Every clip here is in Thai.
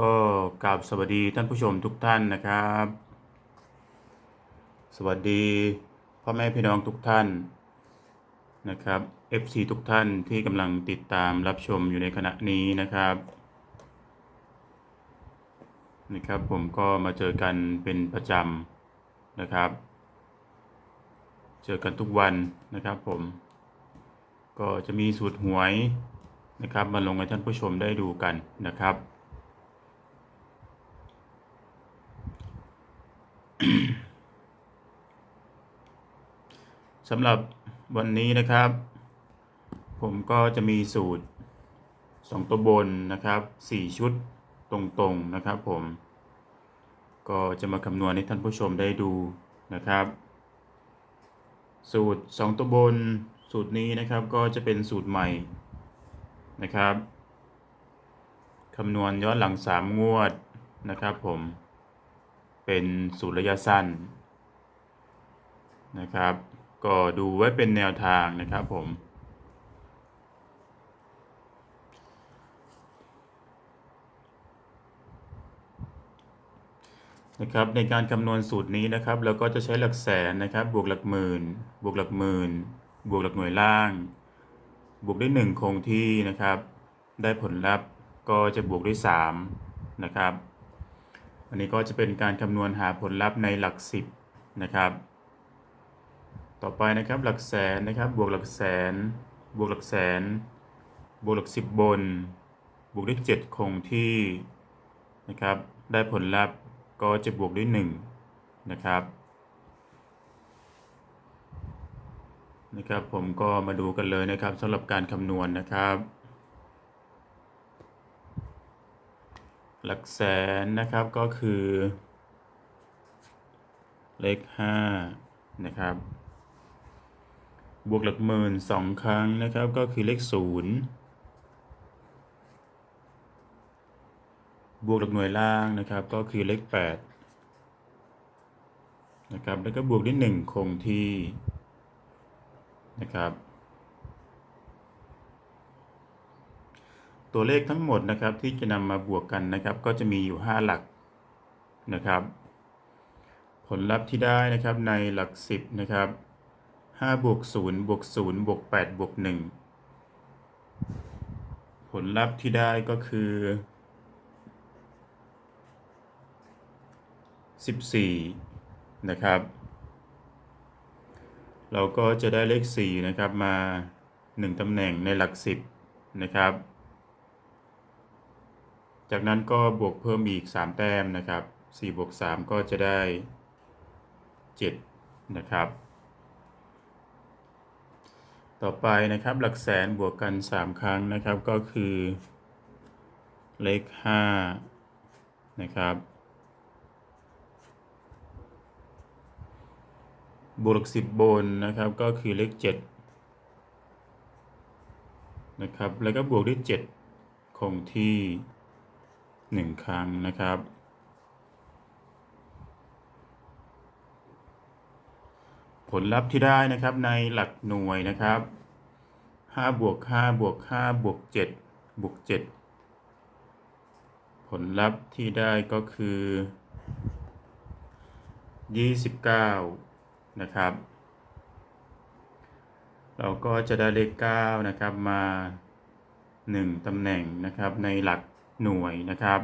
ก็กราบสวัสดีท่านผู้ชมทุกท่านนะครับ สวัสดีพ่อแม่พี่น้องทุกท่านนะครับ FC ทุกท่านที่กำลังติดตามรับชมอยู่ในขณะนี้นะครับนะครับผมก็มาเจอกันเป็นประจำนะครับ เจอกันทุกวันนะครับผมก็จะมีสูตรหวยนะครับมาลงให้ท่านผู้ชมได้ดูกันนะครับ สำหรับวันนี้นะครับ ผมก็จะมีสูตร 2 ตัวบนนะครับ 4 ชุดตรงๆนะครับผม ก็จะมาคำนวณให้ท่านผู้ชมได้ดูนะครับ สูตร 2 ตัวบนสูตรนี้นะครับก็จะเป็นสูตรใหม่นะครับคำนวณย้อนหลัง 3 งวดนะครับผมเป็นสูตรระยะสั้นนะครับ ก็ดูไว้เป็นแนวทางนะครับผม นะครับในการคำนวณสูตรนี้นะครับ เราก็จะใช้หลักแสนนะครับ บวกหลักหมื่น บวกหลักหมื่น บวกหลักหน่วยล่าง บวกด้วย1คงที่นะครับ ได้ผลลัพธ์ก็จะบวกด้วย3นะครับ อันนี้ก็จะเป็นการคำนวณหาผลลัพธ์ในหลัก 10 นะครับ ต่อไปนะครับหลักแสนนะครับ บวกหลักแสน บวกหลักแสน บวกหลัก10บบน บวกด้วย7คงที่นะครับ ได้ผลลัพธ์ก็จะบวกด้วย1นะครับนะครับผมก็มาดูกันเลยนะครับสำหรับการคำนวณนะครับ หลักแสนนะครับก็คือ เลข5นะครับ บวกหลักหมื่นสองครั้งนะครับ ก็คือเลข0บวกหลักหน่วยล่างนะครับ ก็คือเลข8นะครับ แล้วก็บวกด้วย1คงที่นะครับ ตัวเลขทั้งหมดนะครับที่จะนำมาบวกกันนะครับ ก็จะมีอยู่ 5 หลักนะครับ ผลลัพธ์ที่ได้นะครับในหลัก 10 นะครับ 5บวก0บวก0บวก8บวก1ผลลัพธ์ที่ได้ก็คือ14นะครับ เราก็จะได้เลข4นะครับมา1ตำแหน่งในหลัก10นะครับ จากนั้นก็บวกเพิ่มอีก3แต้มนะครับ4บวก3ก็จะได้7นะครับ ต่อไปนะครับหลักแสนบวกกัน 3 ครั้งนะครับก็คือเลข5นะครับบวกสิบนนะครับก็คือเลขเจ็ดนะครับแล้วก็บวกด้วยเจ็ดคงที่หนึ่งครั้งนะครับ ผลลัพธ์ที่ได้นะครับในหลักหน่วยนะครับห้าบวกห้าบวกห้าบวกเจ็ดบวกเจ็ดผลลัพธ์ที่ได้ก็คือยี่สิบเก้านะครับ เราก็จะได้เลข9นะครับมา 1ตำแหน่งนะครับในหลักหน่วยนะครับ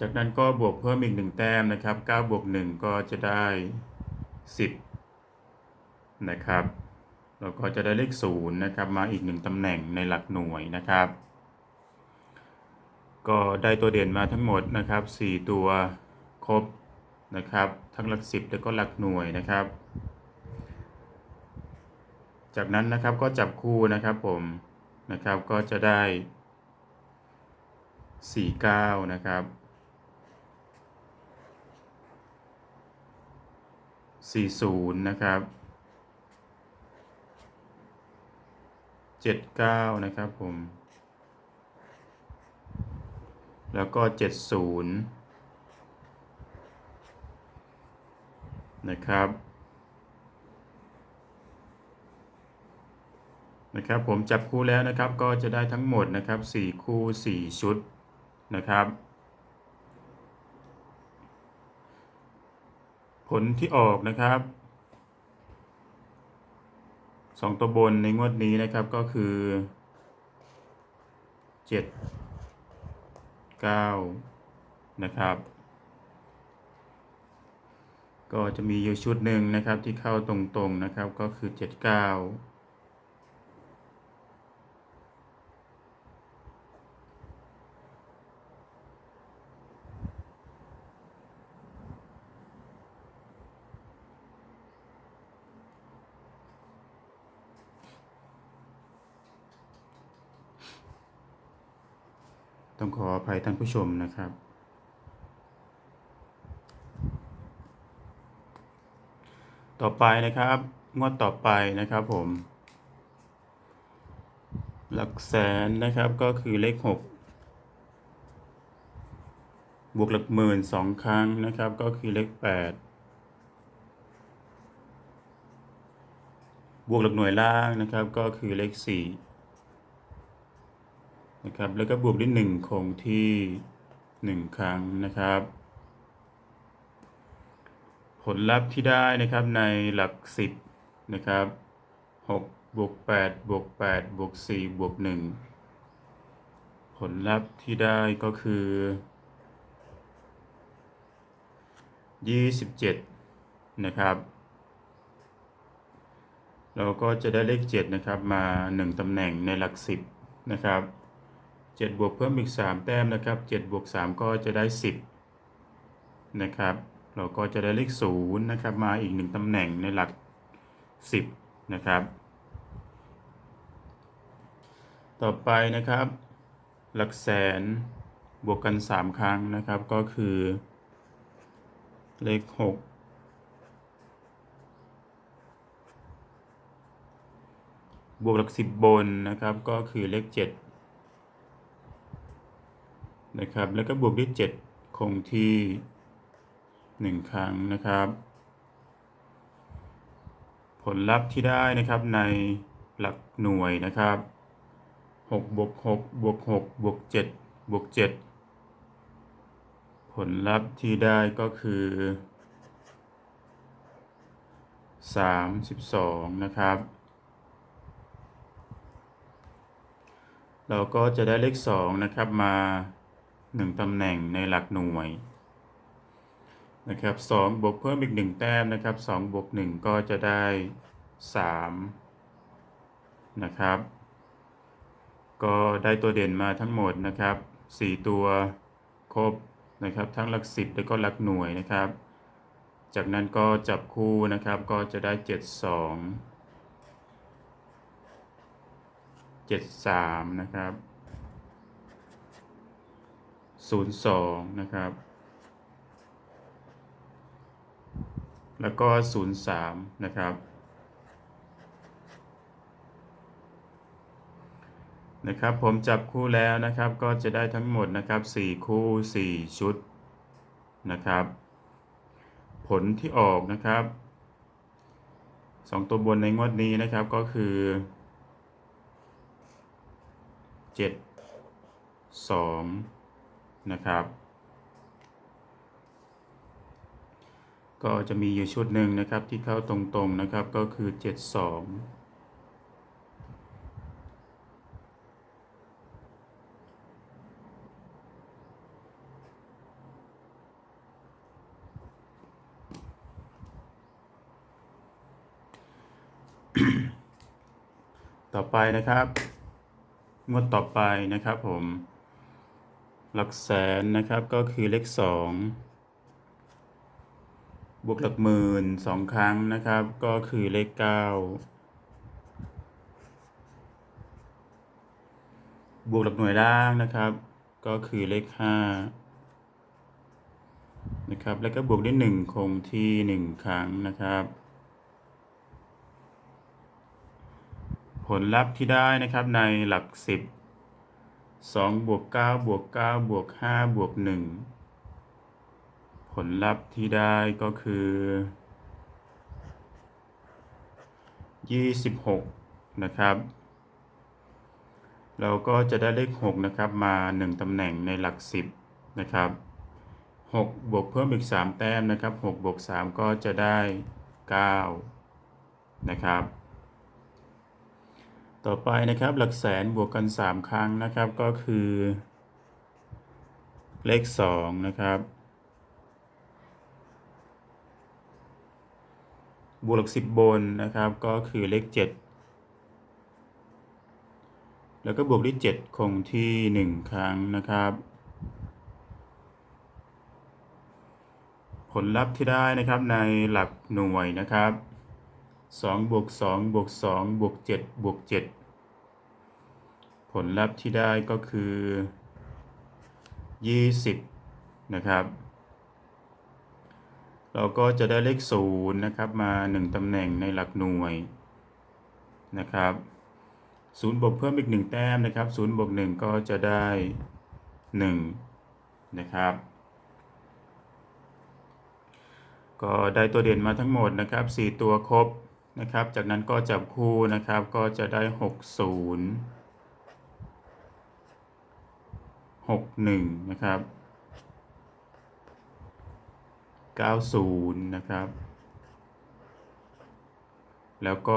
จากนั้นก็บวกเพิ่มอีก 1 แต้มนะครับ9บวก1ก็จะได้ 10 นะครับ เราก็จะได้เลข0นะครับมาอีก 1ตำแหน่งในหลักหน่วยนะครับ ก็ได้ตัวเด่นมาทั้งหมดนะครับ 4 ตัวครบนะครับ ทั้งหลักสิบแล้วก็หลักหน่วยนะครับ จากนั้นนะครับก็จับคู่นะครับผมนะครับก็จะได้ 49 นะครับ 40 นะครับ 79 นะครับผม แล้วก็ 70 นะครับ นะครับผมจับคู่แล้วนะครับก็จะได้ทั้งหมดนะครับ 4 คู่ 4 ชุดนะครับ ผลที่ออกนะครับสองตัวบนในงวดนี้นะครับก็คือเจ็ดเก้านะครับ ก็จะมีอยู่ชุดหนึ่งนะครับที่เข้าตรงๆนะครับก็คือเจ็ดเก้า ต้องขออภัยท่านผู้ชมนะครับ ต่อไปนะครับ งวดต่อไปนะครับผม หลักแสนนะครับก็คือเลขหกบวกหลักหมื่นสองครั้งนะครับ ก็คือเลขแปดบวกหลักหน่วยล่างนะครับ ก็คือเลขสี่ นะครับ แล้วก็บวกด้วยหนึ่งคงที่หนึ่งครั้งนะครับ ผลลัพธ์ที่ได้นะครับในหลักสิบนะครับหกบวกแปดบวกแปดบวกสี่บวกหนึ่งผลลัพธ์ที่ได้ก็คือยี่สิบเจ็ดนะครับเราก็จะได้เลขเจ็ดนะครับ มาหนึ่งตำแหน่งในหลักสิบนะครับ เจ็ดบวกเพิ่มอีกสามแต้มนะครับเจ็ดบวกสามก็จะได้สิบนะครับ เราก็จะได้เลขศูนย์นะครับ มาอีกหนึ่งตำแหน่งในหลักสิบนะครับ ต่อไปนะครับ หลักแสนบวกกันสามครั้งนะครับ ก็คือ เลขหกบวกหลักสิบบนนะครับก็คือเลขเจ็ด นะครับ แล้วก็บวกด้วยเจ็ดคงที่หนึ่งครั้งนะครับ ผลลัพธ์ที่ได้นะครับในหลักหน่วยนะครับหกบวกหกบวกหกบวกเจ็ดบวกเจ็ดผลลัพธ์ที่ได้ก็คือสามสิบสองนะครับ เราก็จะได้เลขสองนะครับมา หนึ่งตำแหน่งในหลักหน่วยนะครับสองบวกเพิ่มอีกหนึ่งแต้มนะครับสองบวกหนึ่งก็จะได้สามนะครับ ก็ได้ตัวเด่นมาทั้งหมดนะครับสี่ตัวครบนะครับทั้งหลักสิบแล้วก็หลักหน่วยนะครับ จากนั้นก็จับคู่นะครับก็จะได้เจ็ดสองเจ็ดสามนะครับ ศูนย์สองนะครับ แล้วก็ 03 นะครับ นะครับ ผมจับคู่แล้วนะครับ ก็จะได้ทั้งหมดนะครับ 4 คู่ 4 ชุดนะครับ ผลที่ออกนะครับ 2 ตัวบนในงวดนี้นะครับก็คือ 7 2 นะครับ ก็จะมีอยู่ชุดหนึ่งนะครับที่เข้าตรงๆนะครับก็คือ 72ต่อไปนะครับ งวดต่อไปนะครับผม หลักแสนนะครับก็คือเลขสองบวกหลักหมื่นสองครั้งนะครับ ก็คือเลขเก้าบวกหลักหน่วยล่างนะครับ ก็คือเลขห้านะครับ แล้วก็บวกด้วยหนึ่งคงที่หนึ่งครั้งนะครับ ผลลัพธ์ที่ได้นะครับในหลักสิบ สองบวกเก้าบวกเก้าบวกห้าบวกหนึ่งผลลัพธ์ที่ได้ก็คือ 26 นะครับ เราก็จะได้เลขหกนะครับ มาหนึ่งตำแหน่งในหลักสิบนะครับหกบวกเพิ่มอีกสามแต้มนะครับหกบวกสามก็จะได้เก้านะครับ ต่อไปนะครับหลักแสนบวกกันสามครั้งนะครับก็คือ เลขสองนะครับบวกหลักสิบบนนะครับก็คือเลขเจ็ดแล้วก็บวกด้วยเจ็ดคงที่หนึ่งครั้งนะครับ ผลลัพธ์ที่ได้นะครับในหลักหน่วยนะครับ สองบวกสองบวกสองบวกเจ็ดบวกเจ็ดผลลัพธ์ที่ได้ก็คือยี่สิบนะครับ เราก็จะได้เลขศูนย์นะครับ มาหนึ่งตำแหน่งในหลักหน่วยนะครับศูนย์บวกเพิ่มอีกหนึ่งแต้มนะครับศูนย์บวกหนึ่งก็จะได้หนึ่งนะครับก็ได้ตัวเด่นมาทั้งหมดนะครับ 4 ตัวครบ นะครับ จากนั้นก็จับคู่นะครับก็จะได้ 60 61 นะครับ 90 นะครับ แล้วก็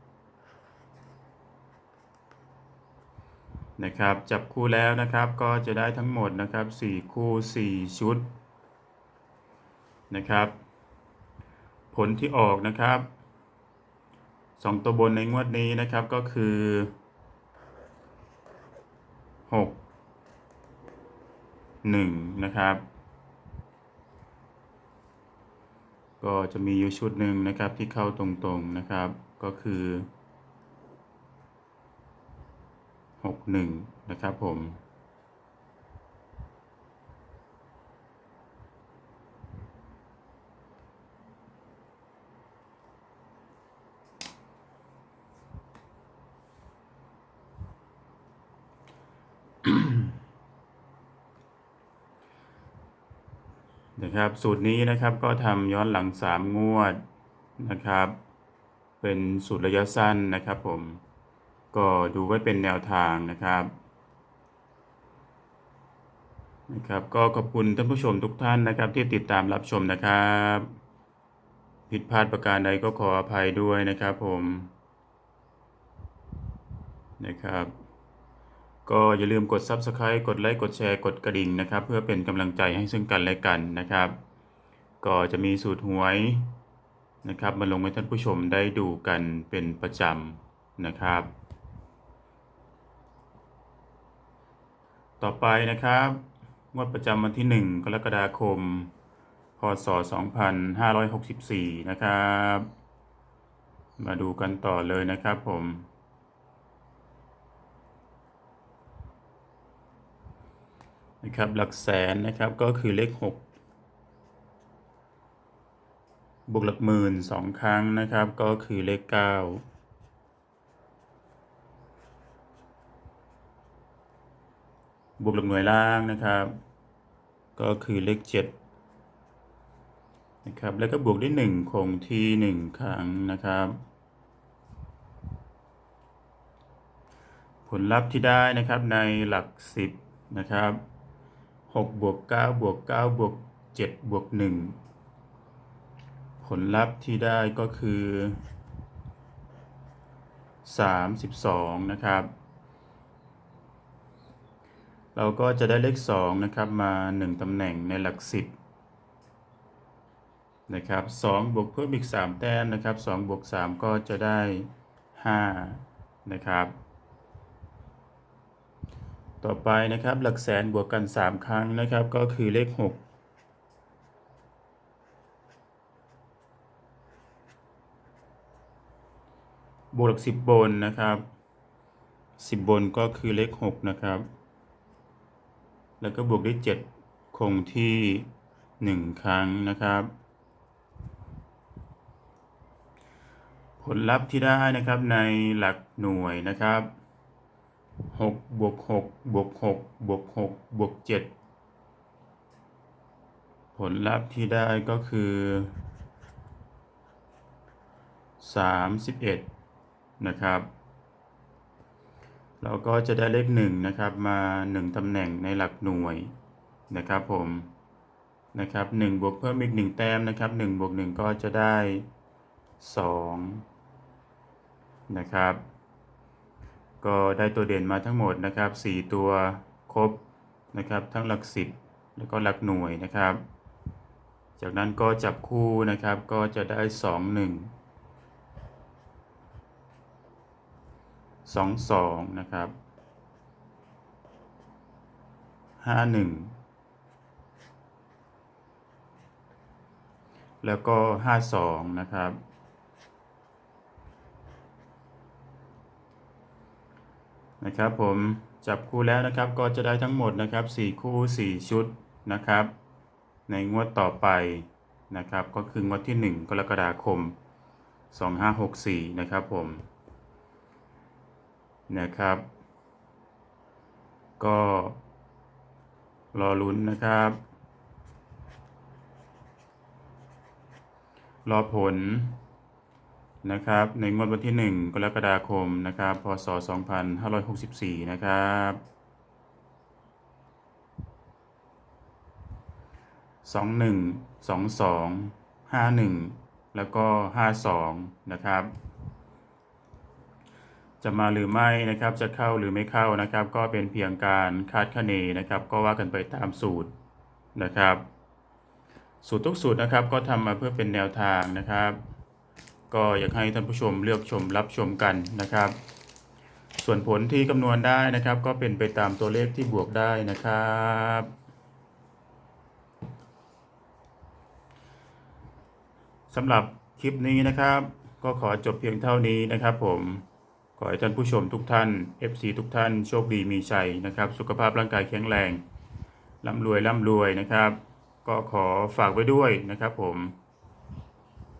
91 นะครับ จับคู่แล้วนะครับก็จะได้ทั้งหมดนะครับ 4 คู่ 4 ชุดนะครับ ผลที่ออกนะครับ สองตัวบนในงวดนี้นะครับก็คือหกหนึ่งนะครับ ก็จะมีอยู่ชุดหนึ่งนะครับที่เข้าตรงๆนะครับ ก็คือหกหนึ่งนะครับผม นะครับ สูตรนี้นะครับก็ทำย้อนหลัง 3 งวดนะครับ เป็นสูตรระยะสั้นนะครับผม ก็ดูไว้เป็นแนวทางนะครับนะครับก็ขอบคุณท่านผู้ชมทุกท่านนะครับ ที่ติดตามรับชมนะครับ ผิดพลาดประการใดก็ขออภัยด้วยนะครับผมนะครับ ก็อย่าลืมกด Subscribe กดไลค์กดแชร์กดกระดิ่งนะครับ เพื่อเป็นกำลังใจให้ซึ่งกันและกันนะครับ ก็จะมีสูตรหวยนะครับมาลงให้ท่านผู้ชมได้ดูกันเป็นประจำนะครับ ต่อไปนะครับงวดประจำวันที่ 1 กรกฎาคม พศ 2564 นะครับ มาดูกันต่อเลยนะครับผม นะครับหลักแสนนะครับก็คือเลขหกบวกหลักหมื่นสองครั้งนะครับก็คือเลขเก้าบวกหลักหน่วยล่างนะครับ ก็คือเลขเจ็ดนะครับแล้วก็บวกด้วยหนึ่งคงที่หนึ่งครั้งนะครับผลลัพธ์ที่ได้นะครับในหลักสิบนะครับ หกบวกเก้าบวกเก้าบวกเจ็ดบวกหนึ่งผลลัพธ์ที่ได้ก็คือสามสิบสองนะครับ เราก็จะได้เลขสองนะครับ มาหนึ่งตำแหน่งในหลักสิบนะครับสองบวกเพิ่มอีกสามแต้มนะครับสองบวกสามก็จะได้ห้านะครับ ต่อไปนะครับ หลักแสนบวกกัน 3 ครั้งนะครับ ก็คือเลข 6บวกหลัก10บนนะครับ10บนก็คือเลข6นะครับ แล้วก็บวกด้วย7คงที่1ครั้งนะครับ ผลลัพธ์ที่ได้นะครับในหลักหน่วยนะครับ หกบวกหกบวกหกบวกหกบวกเจ็ดผลลัพธ์ที่ได้ก็คือสามสิบเอ็ดนะครับ เราก็จะได้เลขหนึ่งนะครับมาหนึ่งตำแหน่งในหลักหน่วยนะครับผมนะครับหนึ่งบวกเพิ่มอีกหนึ่งแต้มนะครับหนึ่งบวกหนึ่งก็จะได้สองนะครับ ก็ได้ตัวเด่นมาทั้งหมดนะครับสี่ตัวครบนะครับ ทั้งหลักสิบแล้วก็หลักหน่วยนะครับ จากนั้นก็จับคู่นะครับก็จะได้สองหนึ่งสองสองนะครับห้าหนึ่งแล้วก็ห้าสองนะครับ นะครับผมจับคู่แล้วนะครับก็จะได้ทั้งหมดนะครับ 4 คู่ 4 ชุดนะครับ ในงวดต่อไปนะครับ ก็คืองวดที่ 1 กรกฎาคม 2564 นะครับผมนะครับ ก็รอลุ้นนะครับ รอผล นะครับในงวดวันที่ 1 กรกฎาคมนะครับพศ 2564 นะครับสองหนึ่งสองสองห้าหนึ่งแล้วก็ห้าสองนะครับ จะมาหรือไม่นะครับจะเข้าหรือไม่เข้านะครับ ก็เป็นเพียงการคาดคะเนนะครับ ก็ว่ากันไปตามสูตรนะครับ สูตรทุกสูตรนะครับก็ทำมาเพื่อเป็นแนวทางนะครับ ก็อยากให้ท่านผู้ชมเลือกชมรับชมกันนะครับ ส่วนผลที่คำนวณได้นะครับ ก็เป็นไปตามตัวเลขที่บวกได้นะครับสำหรับคลิปนี้นะครับ ก็ขอจบเพียงเท่านี้นะครับ ผมขอให้ท่านผู้ชมทุกท่าน FC ทุกท่านโชคดีมีชัยนะครับ สุขภาพร่างกายแข็งแรงร่ำรวยร่ำรวยนะครับ ก็ขอฝากไว้ด้วยนะครับผม